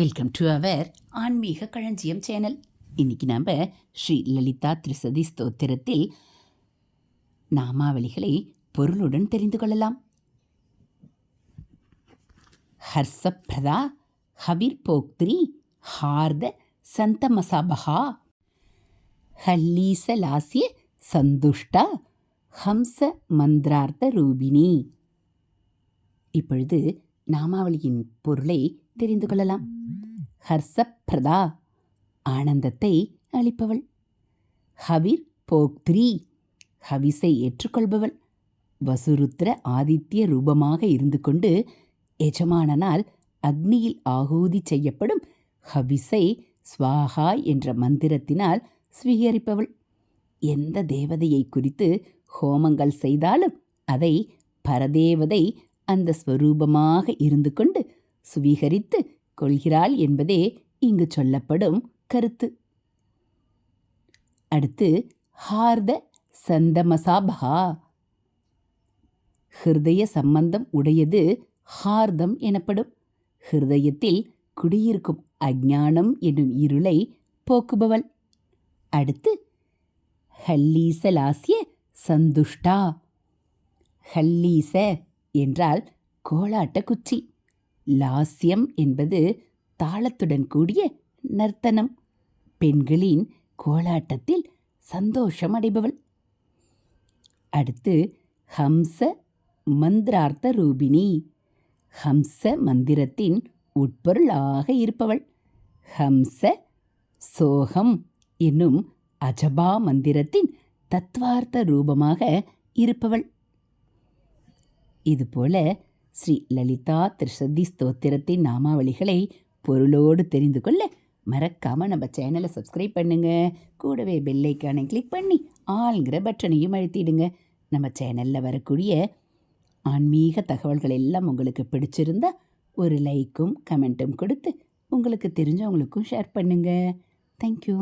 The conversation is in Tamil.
வெல்கம் டு அவர் ஆன்மீக களஞ்சியம் சேனல் இன்னைக்கு நாம் ஸ்ரீ லலிதா திரிசதி ஸ்தோத்திரத்தில் நாமாவளிகளை பொருளுடன் தெரிந்து கொள்ளலாம். ஹர்ஷப்ரதா ஹவிர் போக்திரி ஹார்த சந்தமசபகா ஹல்லீசலாசிய சந்துஷ்டா ஹம்ச மந்திரார்த்த ரூபிணி. இப்பொழுது நாமாவளியின் பொருளை தெரிந்து கொள்ளலாம். ஹர்ஷப்பிரதா ஆனந்தத்தை அளிப்பவள். ஹவிர் போக்திரி ஹவிஸை ஏற்றுக்கொள்பவள். வசுருத்ர ஆதித்ய ரூபமாக இருந்து கொண்டு எஜமானனால் அக்னியில் ஆகூதி செய்யப்படும் ஹவிஸை ஸ்வாஹா என்ற மந்திரத்தினால் ஸ்வீகரிப்பவள். எந்த தேவதையை குறித்து ஹோமங்கள் செய்தாலும் அதை பரதேவதை அந்த ஸ்வரூபமாக இருந்து கொண்டு சுவீகரித்து கொள்கிறாள் என்பதே இங்கு சொல்லப்படும் கருத்து. அடுத்து ஹார்த சந்தமசாபகா ஹிருதய சம்பந்தம் உடையது ஹார்தம் எனப்படும். ஹிருதயத்தில் குடியிருக்கும் அஜானம் என்னும் இருளை போக்குபவள். அடுத்து ஹல்லீசலாசிய சந்துஷ்டா. ஹல்லீச என்றால் கோலாட்ட குச்சி. லாஸ்யம் என்பது தாளத்துடன் கூடிய நர்த்தனம். பெண்களின் கோலாட்டத்தில் சந்தோஷம் அடைபவள் அடுத்து ஹம்ச மந்திரார்த்த ரூபிணி. ஹம்ச மந்திரத்தின் உட்பொருளாக இருப்பவள். ஹம்ச சோகம் என்னும் அஜபா மந்திரத்தின் தத்வார்த்த ரூபமாக இருப்பவள். இதுபோல ஸ்ரீ லலிதா திரிசதி ஸ்தோத்திரத்தின் நாமாவளிகளை பொருளோடு தெரிந்து கொள்ள மறக்காமல் நம்ம சேனலை சப்ஸ்கிரைப் பண்ணுங்கள் கூடவே பெல்லைக்கானை கிளிக் பண்ணி ஆளுங்கிற பட்டனையும் அழுத்திடுங்க. நம்ம சேனலில் வரக்கூடிய ஆன்மீக தகவல்கள் எல்லாம் உங்களுக்கு பிடிச்சிருந்தா ஒரு லைக்கும் கமெண்ட்டும் கொடுத்து உங்களுக்கு தெரிஞ்சவங்களுக்கும் ஷேர் பண்ணுங்கள் தேங்க்யூ